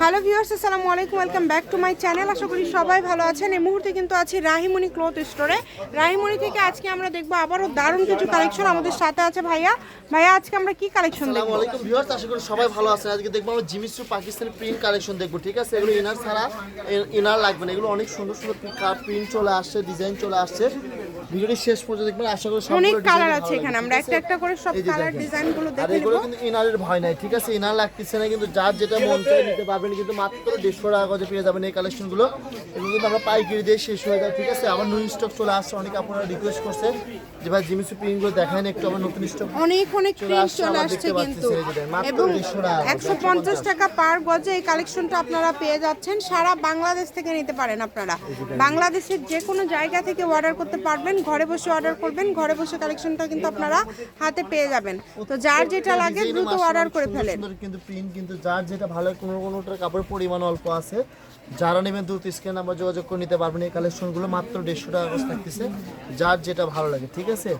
Hello viewers আসসালামু আলাইকুম welcome back to my channel. আশা করি সবাই ভালো আছেন। এই মুহূর্তে কিন্তু আছি রাহিমণি ক্লথ স্টোরে। রাহিমণি থেকে আজকে আমরা দেখব আবারও দারুণ কিছু কালেকশন আমাদের সাথে আছে ভাইয়া। ভাইয়া আজকে আমরা কি কালেকশন আসসালামু দেখব আলাইকুম ভিউয়ার্স আশা করি সবাই ভালো আছেন। আজকে দেখব আমরা জিমিসু পাকিস্তানি প্রিন্ট কালেকশন দেখব ঠিক আছে? এগুলো ইনার ছাড়া ইনার লাগবে না। এগুলো অনেক সুন্দর সুন্দর প্রিন্ট চলে আসছে ডিজাইন চলে আসছে। ভিডিওটি শেষ পর্যন্ত দেখবেন। আশা করি অনেক কালার আছে এখানে। আমরা একটা একটা করে সব কালার দেখেন। ডিজাইনগুলো আর দেখে এগুলো কিন্তু ইনারের ভয় নাই ঠিক আছে? ইনার লাগতেছে না কিন্তু যার যেটা মন চায় নিতে পারবেন কিন্তু মাত্র দেড়শো টাকা করে পেয়ে যাবেন এই কালেকশনগুলো এগুলো কিন্তু আমরা পাইকারি দিয়ে শেষ হয়ে যায় ঠিক আছে? আবার নিউ স্টক চলে আসছে অনেকে আপনারা রিকোয়েস্ট করছে যে ভাই জিমিসু প্রিন্টগুলো দেখায় না একটু আবার নতুন স্টক অনেক অনেক প্রিন্ট চলে আসছে কিন্তু। এবং 150 টাকা, একশো পঞ্চাশ টাকা পার গজে এই কালেকশনটা আপনারা পেয়ে যাচ্ছেন। সারা বাংলাদেশ থেকে নিতে পারেন আপনারা। বাংলাদেশের যে কোনো জায়গা থেকে অর্ডার করতে পারবেন। ঘরে বসে অর্ডার করবেন ঘরে বসে কালেকশনটা কিন্তু আপনারা হাতে পেয়ে যাবেন। তো যার যেটা লাগে দ্রুত অর্ডার করে সুন্দর ফেলেন। কিন্তু প্রিন্ট কিন্তু যার যেটা ভালো কোনো কোনোটার কাপড়ের পরিমাণ অল্প আছে। যারা নেবেন দ্রুত স্ক্রিন নাম্বার যোগাযোগ করে নিতে পারবেন। এই কালেকশনগুলো মাত্র দেড়শো টাকা করে থাকতেছে যার যেটা ভালো লাগে ঠিক আছে?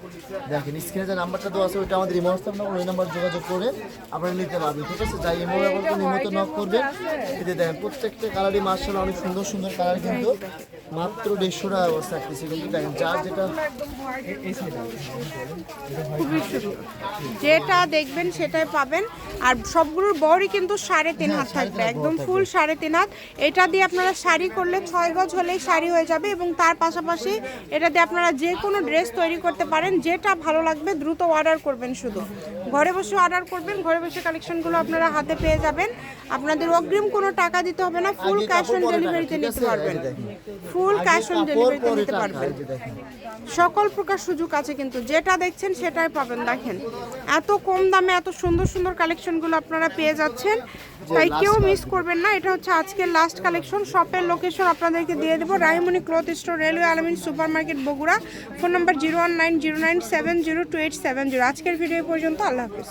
দেখেন স্ক্রিনে যে নাম্বারটা দেওয়া আছে ওইটা আমাদের ইমো নাম্বার ওই নাম্বার যোগাযোগ করে আপনারা নিতে পারবেন ঠিক আছে? যাই ইমো ব্যবহার করে নিয়মিত নক করবেন। এতে দেখেন প্রত্যেকটা কালারই মার্শাল অনেক সুন্দর সুন্দর কালার কিন্তু মাত্র দেড়শো টাকা করে থাকতেছে। কিন্তু দেখেন যার যেটা খুবই সুন্দর। যেটা দেখবেন সেটাই পাবেন। আর সবগুলোর বড়ই কিন্তু সাড়ে তিন হাত থাকবে একদম ফুল সাড়ে তিন হাত। এটা দিয়ে আপনারা শাড়ি করলে ছয় গজ হলেই শাড়ি হয়ে যাবে এবং তার পাশাপাশি এটা দিয়ে আপনারা যে কোনো ড্রেস তৈরি করতে পারেন যেটা ভালো লাগবে দ্রুত অর্ডার করবেন শুধু। ঘরে বসে অর্ডার করবেন ঘরে বসে কালেকশনগুলো আপনারা হাতে পেয়ে যাবেন। আপনাদের অগ্রিম কোনো টাকা দিতে হবে না ফুল ক্যাশ অন ডেলিভারিতে নিতে পারবেন। ফুল ক্যাশ অন ডেলিভারিতে নিতে পারবেন। সকল প্রকার সুযোগ আছে কিন্তু যেটা দেখছেন সেটাই পাবেন। দেখেন এত কম দামে এত সুন্দর সুন্দর কালেকশনগুলো আপনারা পেয়ে যাচ্ছেন। তাই কেউ মিস করবেন না, এটা হচ্ছে আজকের লাস্ট কালেকশন শপের লোকেশন আপনাদেরকে দিয়ে দেবো Rahimoni cloth store railway Almin super market Bogura. Phone number zero one nine zero nine seven zero two eight seven zero আজকের ভিডিও পর্যন্ত, আল্লাহ হাফিজ।